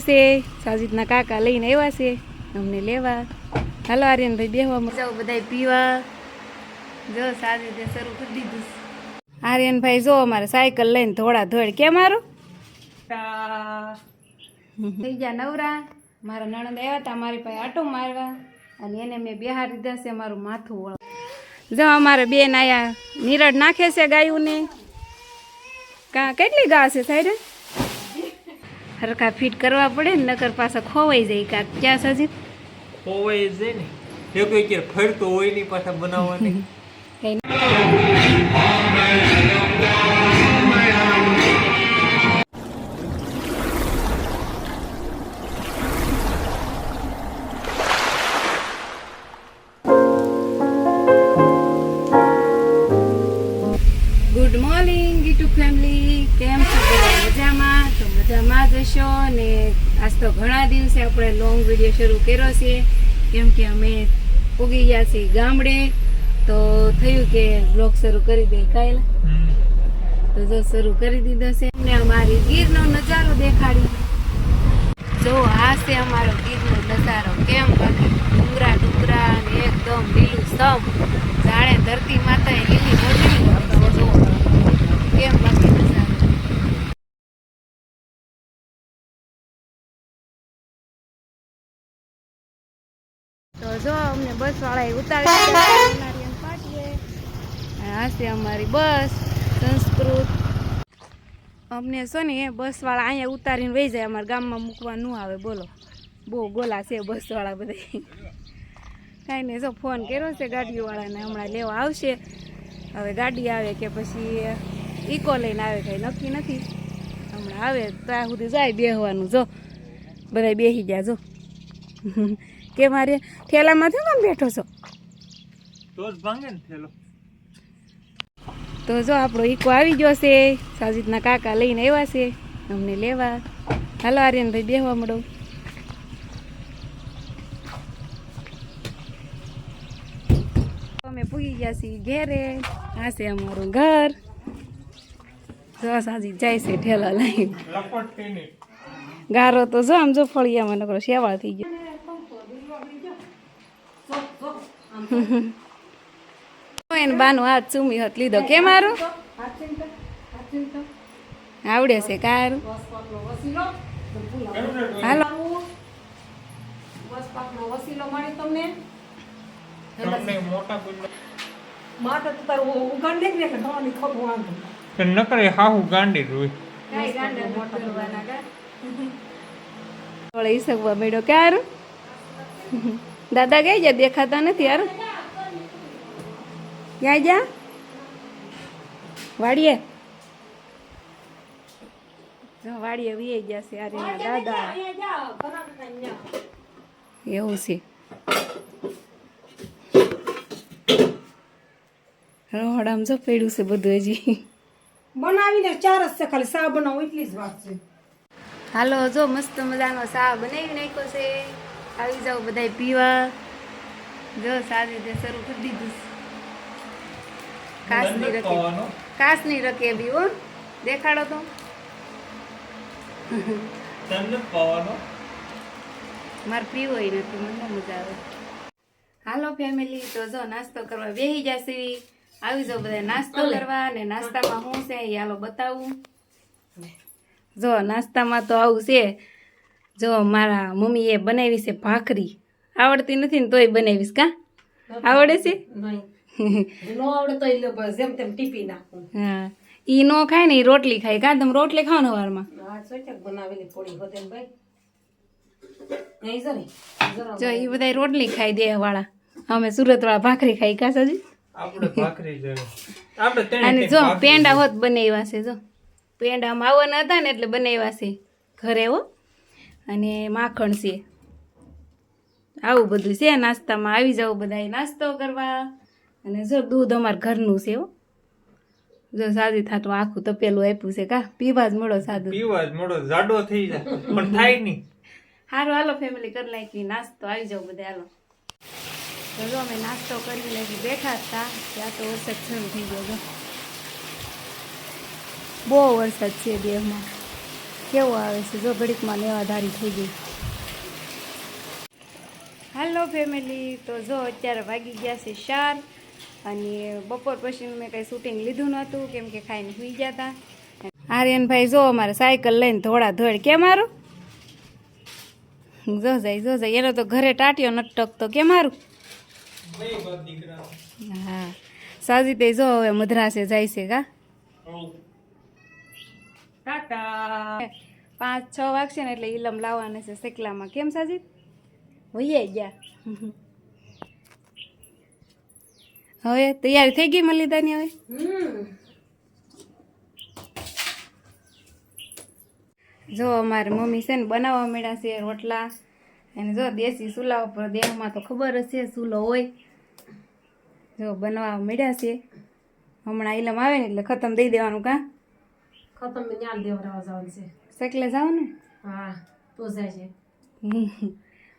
છે. સાજીદના કાકા લઈને આવ્યા છે. અમને લેવા. હાલો આર્યનભાઈ બેહવા જાઓ બધા પીવા. જો સાજીદે શરૂ કરી દીધું. આર્યનભાઈ જો અમારે સાયકલ લઈને ધોળા ધોળ. કે મારું? થઈ ગયા નવરા. મારા નણંદ આવ્યા હતા મારી પાસે આટો મારવા. અને એને મેં બિહાર દીધા છે મારું માથું જો અમારે બેન આયા નીરડ નાખે છે ગાયુંને. કા કેટલી ગા છે સાઈડ હરખા ફિટ કરવા પડે ને નકર પાછા ખોવાઈ જાય કાક. ક્યાં સજી ખોવાઈ જાય ને. એ કોઈ ક્યારે ફરતો હોય નહીં પાછા બનાવવાની. તો ઘણા દિવસે આપણે લોંગ વીડિયો શરૂ કર્યો છે. કેમ કે અમે ઉગી ગયા છીએ ગામડે. તો થયું કે બ્લોગ શરૂ કરી દે કાયલ તો જો શરૂ કરી દીધો છે. અમને અમારી ગીરનો નજારો દેખાડી. જો, આ છે અમારો ગીરનો નજારો. કેમ બાકી ડુંગરા ડુંગરા એકદમ લીલું સમ. જાણે ધરતી માતાએ લીલી જો કેમ બાકી જો અમને બસ વાળાએ ઉતારી આ છે અમારી બસ સંસ્કૃત. અમને શું ને બસ વાળા અહીંયા ઉતારીને વહી જાય અમારા ગામમાં મૂકવા ન આવે બોલો. બહુ ગોલા છે બસ વાળા બધા કાંઈ નહીં જો ફોન કર્યો છે ગાડીઓવાળાને હમણાં લેવા આવશે. હવે ગાડી આવે કે પછી ઇકો લઈને આવે કાંઈ નક્કી નથી. હમણાં આવે ત્યાં સુધી જાય બેહવાનું જો. બધા બેસી ગયા જો. કે મારે ઠેલામાંથી કેમ બેઠો છો? તો જ ભાંગે ને થેલો. તો જો આપણો ઈકો આવી ગયો છે. સાજીદના કાકા લઈને આવ્યા છે. અમને લેવા. હાલો આર્યનભાઈ બેહવા મળો. અમે પૂગી ગયા છીએ ઘેરે. આ છે અમારું ઘર. જો સાજી જાય છે ઠેલા લઈને. ગારો તો જો આમ જો ફળિયામાં નકરો શેવાળ થઈ ગયો. એને બાનું હાથ ચૂમી હાથ લીધો કે મારું? આવડે છે કારું. હાલો. નકરે હાહુ ગાંડી રોય ઈસકવા મેળો ક્યારું દાદા ગઈ ગયા દેખાતા નથી યાર. ક્યાં જા. વાડીએ. જો વાડીએ વીએ ગયા છે યાર એના દાદા. એવું છે. રોહડામ જો પડ્યું છે બધું હજી. બનાવીને ચાર જ છે ખાલી સા બનાવો એટલી જ વાત છે. હાલો જો મસ્ત મજાનો ચા બનાવી નાખ્યો છે. આવી જાઓ બધા પીવા. જો સારી રીતે શરૂ કરી દીધું છે. કાચની રકે કાચની રકે બી હો. દેખાડો તો. મારે પીવો નથી મને મજા આવે. હાલો ફેમિલી તો જો નાસ્તો કરવા બેસી જશે. આવી જાઓ બધા નાસ્તો કરવા ને નાસ્તામાં શું છે એ હાલો બતાવું. જો નાસ્તામાં તો આવું છે. જો મારા મમ્મીએ બનાવી છે ભાખરી. આવડતી નથી ને તોય બનાવીશ કા? આવડે છે? નહીં. નો આવડે તો એટલે બસ જેમ તેમ ટીપી નાખું. હા. ઈ નો ખાય ને રોટલી ખાય કા? તમે રોટલી ખાવ ને વારમાં? આ સોચક બનાવેલી પોળી હોતે ને ભાઈ. નહીં જરી જરા જો ઈ બધા રોટલી ખાઈ દે વાળા અમે સુરત વાળા ભાખરી ખાઈ કા સાજી? અને જો પેંડા હોત બનાવ્યા છે જો. પેંડા આવવાના હતા ને એટલે બનાવ્યા છે. ઘરે હો. અને માખણ છે. આવું બધું છે નાસ્તામાં આવી જાવ બધા નાસ્તો કરવા. અને જો દૂધ અમારે ઘરનું છે હો. જો સાદી થાતું આખું તપેલું આપ્યું છે કા પીવા જ મળો સાદું. પીવા જ મળો જાડો થઈ જાય પણ થાય નહીં. સારું હાલો ફેમિલી કરી નાખી નાસ્તો આવી જાવ બધા હાલો. જો અમે નાસ્તો કરી નાખી બેઠા હતા ત્યાં તો વરસાદ શરૂ થઈ ગયો બહુ વરસાદ છે દેહમાં. કેવો આવે છે? જો ઘડીકમાં નેવાધારી થઈ ગઈ. હાલો ફેમિલી તો જો અત્યારે વાગી ગયા છે શાર અને બપોર પછી મેં કંઈ શૂટિંગ લીધું નહોતું, કેમ કે ખાઈને સુઈ ગયા હતા આર્યનભાઈ, જો અમારે સાયકલ લઈને ધોળા ધોળ. કેમ મારું? જો જાય જો જાય. એનો તો ઘરે ટાટ્યો નટક તો કેમ મારું? હા. સાજી જો હવે મદ્રાસે જાય છે કા? ટાટા. પાંચ છ વાગશે ને એટલે ઈલમ લાવવાના છે શેકલામાં. કેમ સાજી હોઈએ ગયા. હવે તૈયાર થઈ ગઈ મલિદાની હવે? જો અમારી મમ્મી છે ને બનાવવા મળ્યા છે રોટલા. અને જો દેશી ચૂલા ઉપર દેહમાં તો ખબર છે ચૂલો હોય. જો બનાવવા મળ્યા છે. હમણાં ઈલમ આવે ને એટલે ખતમ દઈ દેવાનું કાં? ખતમ ન્યાલ દેવરાવા જવાનું છે. સકલે જાવ ને હા તો જાય છે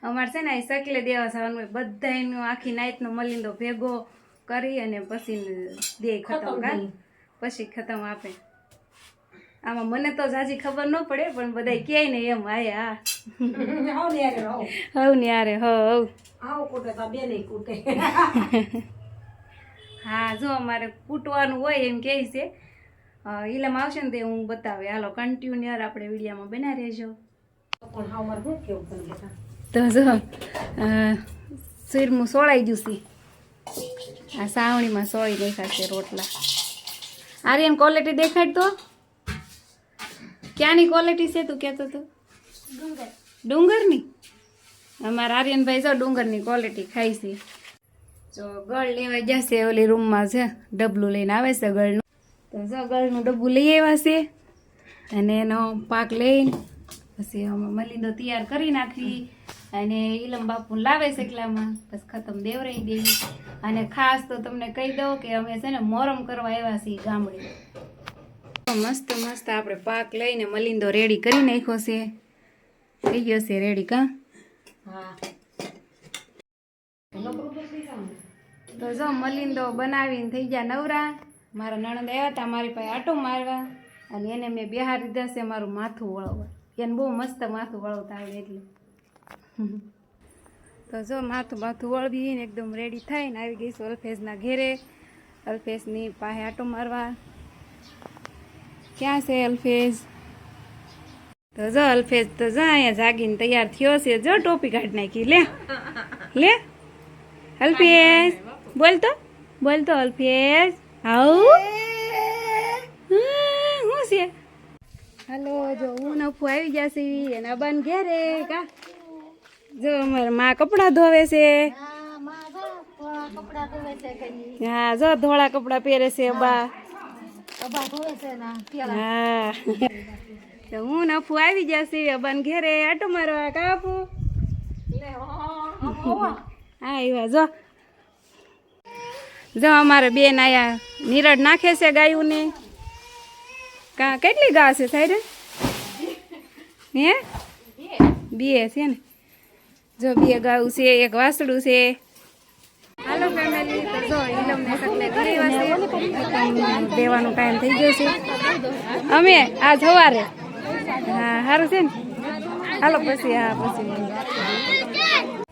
અમારે છે ને શકલે દેવા જવાનું બધા એનું આખી નાઈટનો મલિંદો ભેગો કરી અને પછી દે ખતમ કા પછી ખતમ આપે. આમાં મને તો જાજી ખબર ન પડે પણ બધા કહે ને એમ આય હવ ને યારે હવ. આવો કૂટે તો બે નહીં કૂટે. હા જો અમારે કૂટવાનું હોય એમ કહે છે ઈલમ આવશે ને તે હું બતાવે. હાલો કન્ટિન્યુઅર આપણે વિડીયોમાં બના રહેજો. તો જો શીરમું સોળાઈ ગયું છે. આ સાવણીમાં સોળી દેખાશે રોટલા. આર્યન ક્વોલિટી દેખાડ તો? ક્યાંની ક્વોલિટી છે તું કહેતો તો? ડુંગરની? અમારા આર્યનભાઈ જો ડુંગરની ક્વોલિટી ખાઈ છે. જો ગળ લેવા જશે ઓલી રૂમમાં છે ડબલું લઈને આવે છે ગળનું. ગળનું ડબ્બું લઈ આવ્યા છે. અને એનો પાક લઈને પછી અમે મલિંદો તૈયાર કરી નાખવી અને ઈલમ બાપુ લાવે છે એકલામાં. બસ ખતમ દેવરાઈ દેવી અને ખાસ તો તમને કહી દઉં કે અમે છે ને મોરમ કરવા આવ્યા છીએ ગામડે. મસ્ત મસ્ત આપણે પાક લઈને મલિંદો રેડી કરી નાખ્યો છે. થઈ ગયો છે રેડી કા? હા. તો જો મલિંદો બનાવીને થઈ ગયા નવરા. મારા નણંદ આવ્યા હતા મારી પાસે આટો મારવા. અને એને મેં બિહાર દીધા છે મારું માથું વળવવા એને બહુ મસ્ત માથું વળવતા આવે એટલે. તો જો માથું માથું વળવીને એકદમ રેડી થઈને આવી ગઈ છું અલ્ફેઝના ઘેરે. અલ્ફેઝની પાસે આટો મારવા. ક્યાં છે અલ્ફેઝ તો જો અલ્ફેઝ તો જો અહીંયા જાગીને તૈયાર થયો છે. જો ટોપી કાઢી નાખી, લે. લે. અલ્ફેઝ બોલ તો. બોલ તો અલ્ફેઝ આવ હું? છે? હાલો જો હું નફું આવી ગયા છે એના બન ઘેરે કા? જો અમારા માં કપડાં ધોવે છે. હા જો ધોળા કપડાં પહેરે છે બા. હા. તો હું નફું આવી જશે અબાન ઘેરે આટો મારવા કાપુ હા એવા જો. જો અમારે બેન આયા નીરડ નાખે છે ગાયુંને. કા, કેટલી ગા છે સાઈડ હે? બે છે ને. જો બે ગાયું છે, એક વાસડું છે. હાલો ફેમિલી તો જો ઇલમને સકલે ઘરે વાસે દેવાનો ટાઈમ થઈ ગયો છે. અમે આ સવારે. હા સારું છે ને. હાલો, પછી, હા, પછી.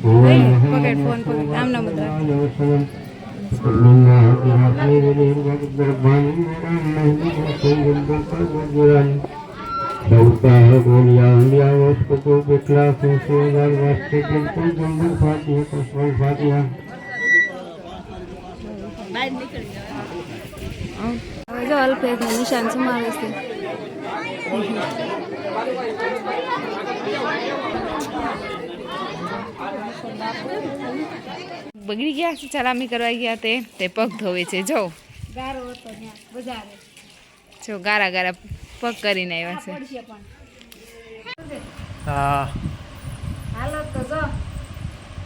જો ચોખા લઈ લીધા છે આપણે જવાનું છે બધા જા પકડ ફોન પકડ આમ ન મત હવે જો અલ્પેશ નિશાન સમાવે છે. બગડી ગયા છે સલામી કરવા ગયા તે તે પગ ધોવે છે. જો. ગારો હતો ત્યાં બજારે. જો ગારા ગારા પગ કરીને આવ્યા છે. હાલો તો જો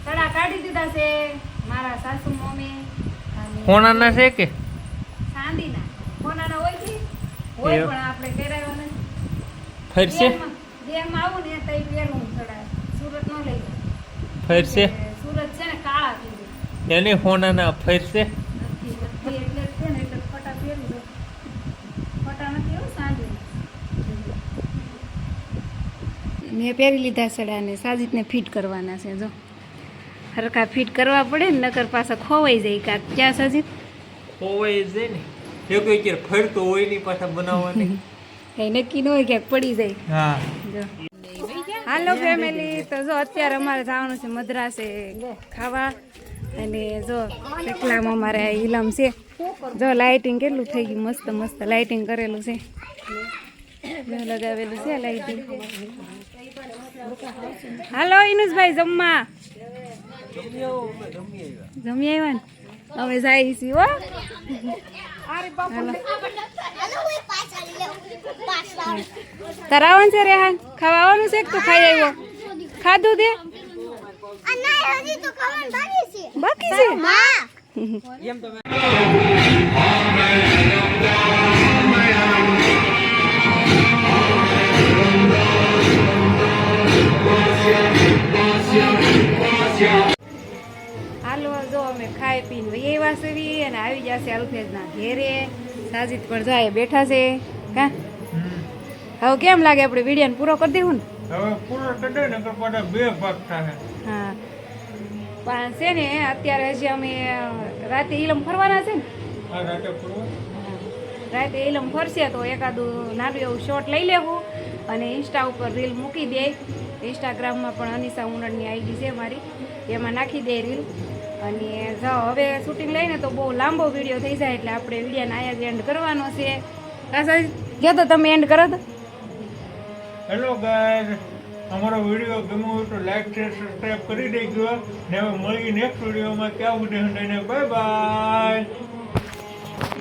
સડા કાઢી દીધા છે મારા સાસુ મમ્મી કોણાના છે કે? ચાંદીના કોનાના હોય છે? હોય પણ આપણે કરાવ્યા નથી. ફરશે? જેમ- આવું ને તઈ પહેરું ફટા નથી એવું સાંજે. મેં પહેરી લીધા સડાને સાજીતને ફિટ કરવાના છે જો. હરખા ફિટ કરવા પડે ને નકર પાછા ખોવાઈ જાય કાંક. ક્યાં સાજીત ખોવાઈ જાય ને. એ કોઈ ક્યારે ફરતો હોય નહીં પાછા બનાવવાની. કઈ નક્કી ન હોય ક્યાંક પડી જાય. હા. જો. હાલો ફેમિલી તો જો અત્યારે અમારે જવાનું છે મદ્રાસે ખાવા. અને જો એકલામાં અમારે હિલમ છે. જો લાઇટિંગ કેટલું થઈ ગયું, મસ્ત મસ્ત લાઇટિંગ કરેલું છે. લગાવેલું છે લાઇટિંગ હાલો ઇનુસભાઈ જમવા. જમી આવ્યા ને? અમે જાય છીએ હો. હાલો તારે આવવાનું છે રેહાન ખાવા છે તું ખાઈ આવ્યો? ખાધું તે બાકી છે? જો અમે ખાઈ પીને વહી આવ્યા સેવી અને આવી જશે અલ્ફેજના ઘેરે. સાજીદ પણ જાય બેઠા છે. કા? હવે કેમ લાગે આપણે વિડીયોને પૂરો કરી દેવું ને? હવે પૂરો કઢે ને પાછા બે ભાગ થાય હા. પણ છે ને અત્યારે હજી અમે રાતે ઈલમ ફરવાના છે ને? આ રાતે ફરવા? રાતે ઈલમ ફરશે તો એકાદું નાનું એવું શોર્ટ લઈ લેવું અને ઇન્સ્ટા ઉપર રીલ મૂકી દે. ઇન્સ્ટાગ્રામમાં પણ અનિશા ઉનડની આઈડી છે મારી. એમાં નાખી દે રીલ અને જાઓ, હવે શૂટિંગ લઈને તો બહુ લાંબો વીડિયો થઈ જાય એટલે આપણે વિડીયોને આયા જ એન્ડ કરવાનો છે. કાસા કહો તો તમે એન્ડ કરો તો. હેલો ગાઈઝ અમારો વીડિયો ગમ્યો હોય તો લાઈક શેર સબસ્ક્રાઇબ કરી દેજો. ને હવે મળીએ નેક્સ્ટ વિડીયોમાં ત્યાં સુધી બાય બાય